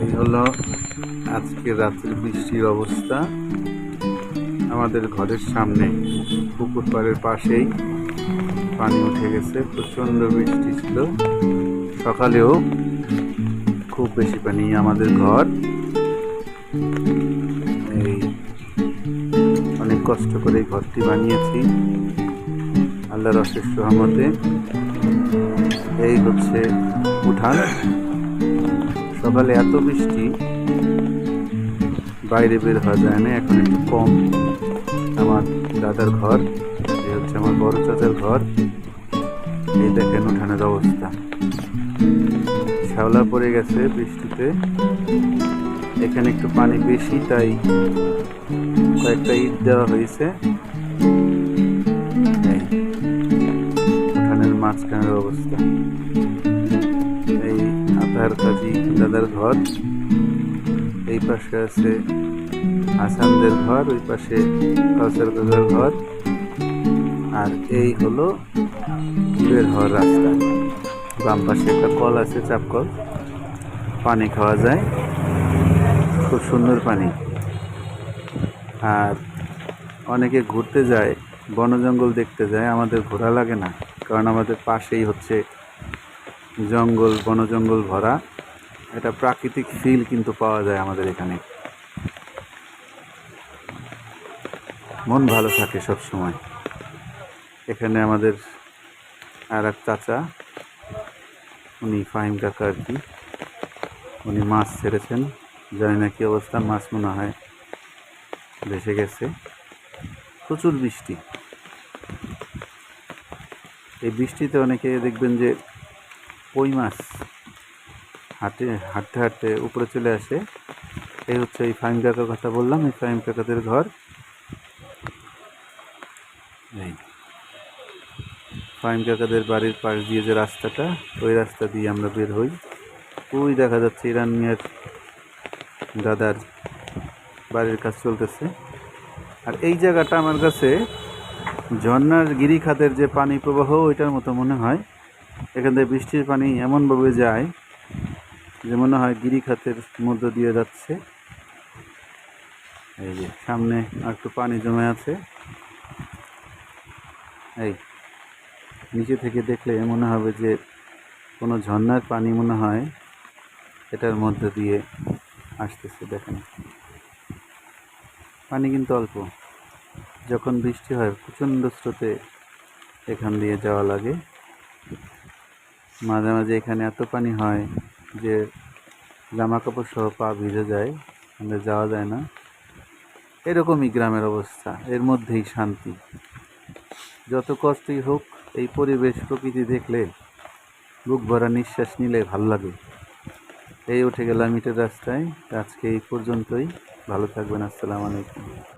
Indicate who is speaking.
Speaker 1: এই হলো আজকে রাতের বৃষ্টির অবস্থা। আমাদের ঘরের সামনে, পুকুর পাড়ের পাশেই পানি উঠে গেছে, প্রচণ্ড বৃষ্টি ছিল। সকালেও খুব বেশি পানি আমাদের ঘর। এই অনেক কষ্ট করে ঘরটি বানিয়েছি। আল্লাহর অশেষ রহমতে। এই হচ্ছে উঠান। সকালে এত বৃষ্টি, বাইরে বের হওয়া যায় না, এখন একটু কম। আমার দাদার ঘর, এই হচ্ছে আমার বড় চাচার ঘর। এই দেখেন উঠানের অবস্থা। শ্যাওলা পড়ে গেছে বৃষ্টিতে। এখানে একটু পানি বেশি, তাই কয়েকটা ইট দেওয়া হয়েছে। মাঝখানের অবস্থা। এই আতার কাজী দাদার ঘর, এই পাশে আছে হাসানদের ঘর, ওই পাশে কাউসার দাদার ঘর। আর এই হলো বের হওয়ার রাস্তা। বাম পাশে একটা কল আছে, চাপ কল। পানি খাওয়া যায়। খুব সুন্দর পানি। আর অনেকে ঘুরতে যায় বন জঙ্গল দেখতে যায়, আমাদের ঘোরা লাগে না। কারণ আমাদের পাশেই হচ্ছে জঙ্গল বন জঙ্গল ভরা। এটা প্রাকৃতিক ফিল কিন্তু পাওয়া যায় আমাদের এখানে। মন ভালো থাকে সব সময় এখানে আমাদের আর এক চাচা, উনি ফাহিম কাকা আর কি, উনি মাছ ছেড়েছেন। জানি না কি অবস্থা, মাছ মনে হয় ভেসে গেছে। প্রচুর বৃষ্টি। এই বৃষ্টিতে অনেকে দেখবেন যে কই মাছ হাঁটে, হাঁটতে হাঁটতে উপরে চলে আসে। এই হচ্ছে এই ফাইম কাকার কথা বললাম, এই ফাইম কাকাদের ঘর। এই ফাইম কাকাদের বাড়ির পাশ দিয়ে যে রাস্তাটা, ওই রাস্তা দিয়ে আমরা বের হই। ওই দেখা যাচ্ছে ইরান মিয়ার দাদার বাড়ির কাজ চলতেছে। আর এই জায়গাটা আমার কাছে ঝর্নার গিরিখাতের যে পানি প্রবাহ, ওইটার মতো মনে হয়। এখান থেকে বৃষ্টির পানি এমনভাবে যায় যে মনে হয় গিরিখাতের মধ্য দিয়ে যাচ্ছে। এই যে সামনে একটু পানি জমে আছে। এই নিচে থেকে দেখলে মনে হবে যে কোনো ঝর্নার পানি মনে হয় এটার মধ্য দিয়ে আসতেছে, দেখেন। পানি কিন্তু অল্প। যখন বৃষ্টি হয়, প্রচণ্ড স্রোতে এখান দিয়ে যাওয়া লাগে। মাঝে মাঝে এখানে এত পানি হয় যে জামা কাপড় সহ পা ভিজে যায় এখানে যাওয়া যায় না। এরকমই গ্রামের অবস্থা, এর মধ্যেই শান্তি। যত কষ্টই হোক, এই পরিবেশ প্রকৃতি দেখলে, বুক ভরা নিঃশ্বাস নিলে ভালো লাগে। এই উঠে গেলাম ইটের রাস্তায়। আজকে এই পর্যন্তই। ভালো থাকবেন। আসসালামু আলাইকুম।